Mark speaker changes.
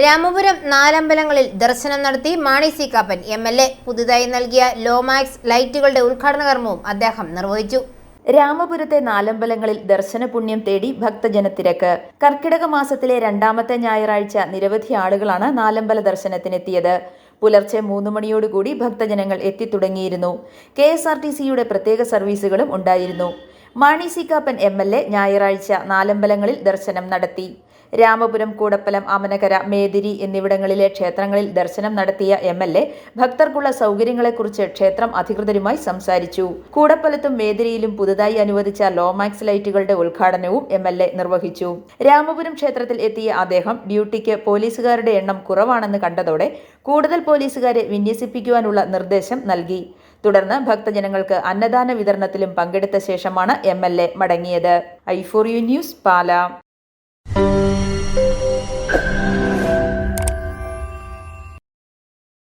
Speaker 1: രാമപുരം നാലമ്പലങ്ങളിൽ ദർശനം നടത്തി Mani C Kappan M L A പുതുതായി നൽകിയ ലോമാക്സ് ലൈറ്റുകളുടെ ഉദ്ഘാടന കർമ്മവും അദ്ദേഹം നിർവഹിച്ചു.
Speaker 2: രാമപുരത്തെ നാലമ്പലങ്ങളിൽ ദർശന പുണ്യം തേടി ഭക്തജനത്തിരക്ക്. കർക്കിടക മാസത്തിലെ രണ്ടാമത്തെ ഞായറാഴ്ച നിരവധി ആളുകളാണ് നാലമ്പല ദർശനത്തിനെത്തിയത്. പുലർച്ചെ മൂന്ന് മണിയോടുകൂടി ഭക്തജനങ്ങൾ എത്തിത്തുടങ്ങിയിരുന്നു. കെ എസ് ആർ ടി സിയുടെ പ്രത്യേക സർവീസുകളും ഉണ്ടായിരുന്നു. Mani C Kappan M L A ഞായറാഴ്ച നാലമ്പലങ്ങളിൽ ദർശനം നടത്തി. രാമപുരം കൂടപ്പലം അമനകര മേതിരി എന്നിവിടങ്ങളിലെ ക്ഷേത്രങ്ങളിൽ ദർശനം നടത്തിയ എം എൽ എ ഭക്തർക്കുള്ള സൗകര്യങ്ങളെക്കുറിച്ച് ക്ഷേത്രം അധികൃതരുമായി സംസാരിച്ചു. കൂടപ്പലത്തും മേതിരിയിലും പുതുതായി അനുവദിച്ച ലോമാക്സ് ലൈറ്റുകളുടെ ഉദ്ഘാടനവും എം എൽ എ നിർവഹിച്ചു. രാമപുരം ക്ഷേത്രത്തിൽ എത്തിയ അദ്ദേഹം ഡ്യൂട്ടിക്ക് പോലീസുകാരുടെ എണ്ണം കുറവാണെന്ന് കണ്ടതോടെ കൂടുതൽ പോലീസുകാരെ വിന്യസിപ്പിക്കുവാനുള്ള നിർദ്ദേശം നൽകി. തുടർന്ന് ഭക്തജനങ്ങൾക്ക് അന്നദാന വിതരണത്തിലും പങ്കെടുത്ത ശേഷമാണ് എം എൽ എ മടങ്ങിയത്. U news Pala.